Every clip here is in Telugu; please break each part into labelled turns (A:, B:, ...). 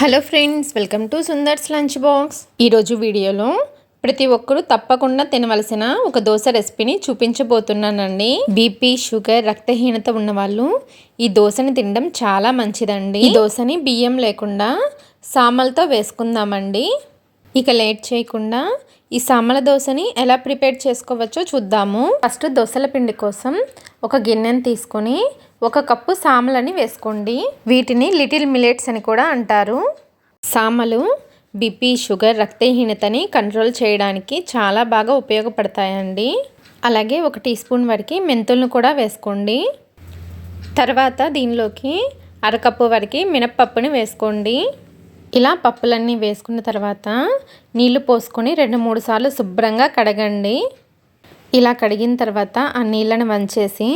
A: Hello friends welcome to Sundar's lunch box ఈరోజు వీడియోలో ప్రతి ఒక్కరూ తప్పకుండా తినవలసిన ఒక దోశ రెసిపీని చూపించబోతున్నానండి. బీపీ షుగర్ రక్తహీనత ఉన్న వాళ్ళు ఈ దోశని తినడం చాలా మంచిదండి. ఈ దోశని బియ్యం లేకుండా సామలతో వేసుకుందామండి. ఇక లేట్ చేయకుండా ఈ సామల దోశని ఎలా ప్రిపేర్ చేసుకోవచ్చో చూద్దాము. ఫస్ట్ దోశల పిండి కోసం ఒక గిన్నెను తీసుకొని ఒక కప్పు సామలని వేసుకోండి. వీటిని లిటిల్ మిలెట్స్ అని కూడా అంటారు. సామలు బీపీ షుగర్ రక్తహీనతని కంట్రోల్ చేయడానికి చాలా బాగా ఉపయోగపడతాయండి. అలాగే ఒక టీ స్పూన్ వరకు మెంతులను కూడా వేసుకోండి. తర్వాత దీనిలోకి అరకప్పు వరకు మినప్పప్పుని వేసుకోండి. ఇలా పప్పులన్నీ వేసుకున్న తర్వాత నీళ్ళు పోసుకొని రెండు మూడు సార్లు శుభ్రంగా కడగండి. ఇలా కడిగిన తర్వాత ఆ నీళ్ళని వంచేసి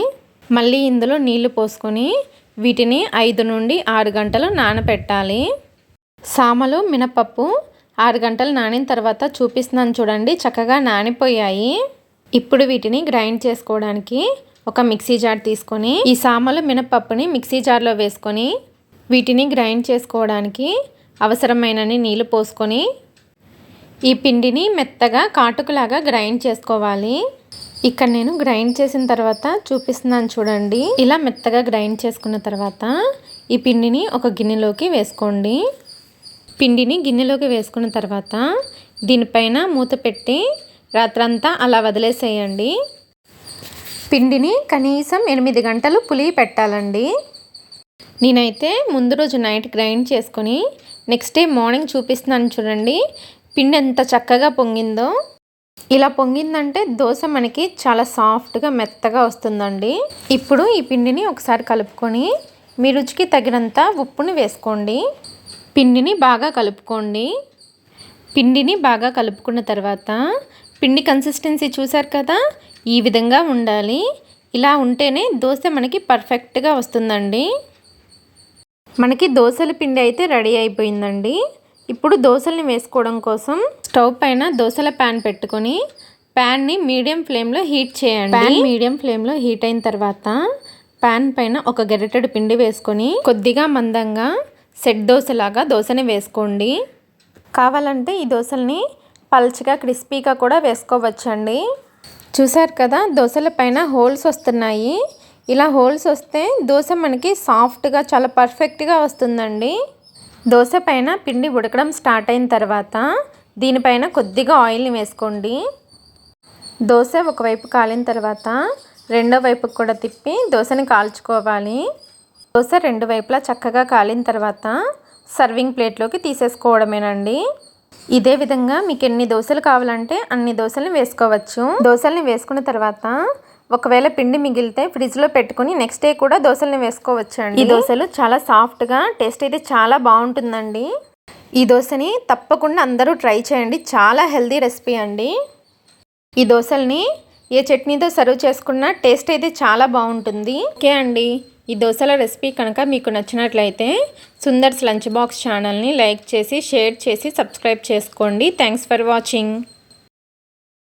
A: మళ్ళీ ఇందులో నీళ్ళు పోసుకొని వీటిని ఐదు నుండి ఆరు గంటలు నానపెట్టాలి. సామలు మినపప్పు ఆరు గంటలు నానిన తర్వాత చూపిస్తున్నాను చూడండి చక్కగా నానిపోయాయి. ఇప్పుడు వీటిని గ్రైండ్ చేసుకోవడానికి ఒక మిక్సీ జార్ తీసుకొని ఈ సామలు మినపప్పుని మిక్సీ జార్లో వేసుకొని వీటిని గ్రైండ్ చేసుకోవడానికి అవసరమైనని నీళ్ళు పోసుకొని ఈ పిండిని మెత్తగా కాటుకులాగా గ్రైండ్ చేసుకోవాలి. ఇక్కడ నేను గ్రైండ్ చేసిన తర్వాత చూపిస్తున్నాను చూడండి. ఇలా మెత్తగా గ్రైండ్ చేసుకున్న తర్వాత ఈ పిండిని ఒక గిన్నెలోకి వేసుకోండి. పిండిని గిన్నెలోకి వేసుకున్న తర్వాత దీనిపైన మూత పెట్టి రాత్రంతా అలా వదిలేసేయండి. పిండిని కనీసం ఎనిమిది గంటలు పులి పెట్టాలండి. నేనైతే ముందు రోజు నైట్ గ్రైండ్ చేసుకొని నెక్స్ట్ డే మార్నింగ్ చూపిస్తున్నాను చూడండి. పిండి ఎంత చక్కగా పొంగిందో. ఇలా పొంగిందంటే దోశ మనకి చాలా సాఫ్ట్గా మెత్తగా వస్తుందండి. ఇప్పుడు ఈ పిండిని ఒకసారి కలుపుకొని మీ రుచికి తగినంత ఉప్పుని వేసుకోండి. పిండిని బాగా కలుపుకోండి. పిండిని బాగా కలుపుకున్న తర్వాత పిండి కన్సిస్టెన్సీ చూసారు కదా? ఈ విధంగా ఉండాలి. ఇలా ఉంటేనే దోశ మనకి పర్ఫెక్ట్గా వస్తుందండి. మనకి దోశల పిండి అయితే రెడీ అయిపోయిందండి. ఇప్పుడు దోశల్ని వేసుకోవడం కోసం స్టవ్ పైన దోశల ప్యాన్ పెట్టుకొని ప్యాన్ని మీడియం ఫ్లేమ్లో హీట్ చేయండి. ప్యాన్ మీడియం ఫ్లేమ్లో హీట్ అయిన తర్వాత ప్యాన్ పైన ఒక గరిటెడు పిండి వేసుకొని కొద్దిగా మందంగా సెట్ దోశలాగా దోశని వేసుకోండి. కావాలంటే ఈ దోశల్ని పల్చగా క్రిస్పీగా కూడా వేసుకోవచ్చండి. చూసారు కదా దోశల పైన హోల్స్ వస్తున్నాయి. ఇలా హోల్స్ వస్తే దోశ మనకి సాఫ్ట్గా చాలా పర్ఫెక్ట్గా వస్తుందండి. దోశ పైన పిండి ఉడకడం స్టార్ట్ అయిన తర్వాత దీనిపైన కొద్దిగా ఆయిల్ని వేసుకోండి. దోశ ఒకవైపు కాలిన తర్వాత రెండో వైపుకి కూడా తిప్పి దోశని కాల్చుకోవాలి. దోశ రెండు వైపులా చక్కగా కాలిన తర్వాత సర్వింగ్ ప్లేట్లోకి తీసేసుకోవడమేనండి. ఇదే విధంగా మీకు ఎన్ని దోశలు కావాలంటే అన్ని దోశలు వేసుకోవచ్చు. దోశల్ని వేసుకున్న తర్వాత ఒకవేళ పిండి మిగిలితే ఫ్రిడ్జ్లో పెట్టుకుని నెక్స్ట్ డే కూడా దోశలను వేసుకోవచ్చండి. ఈ దోశలు చాలా సాఫ్ట్గా టేస్ట్ అయితే చాలా బాగుంటుందండి. ఈ దోశని తప్పకుండా అందరూ ట్రై చేయండి. చాలా హెల్దీ రెసిపీ అండి. ఈ దోశల్ని ఏ చట్నీతో సర్వ్ చేసుకున్నా టేస్ట్ అయితే చాలా బాగుంటుంది. ఓకే అండి. ఈ దోశల రెసిపీ కనుక మీకు నచ్చినట్లయితే సుందర్స్ లంచ్ బాక్స్ ఛానల్ని లైక్ చేసి షేర్ చేసి సబ్స్క్రైబ్ చేసుకోండి. Thanks for watching.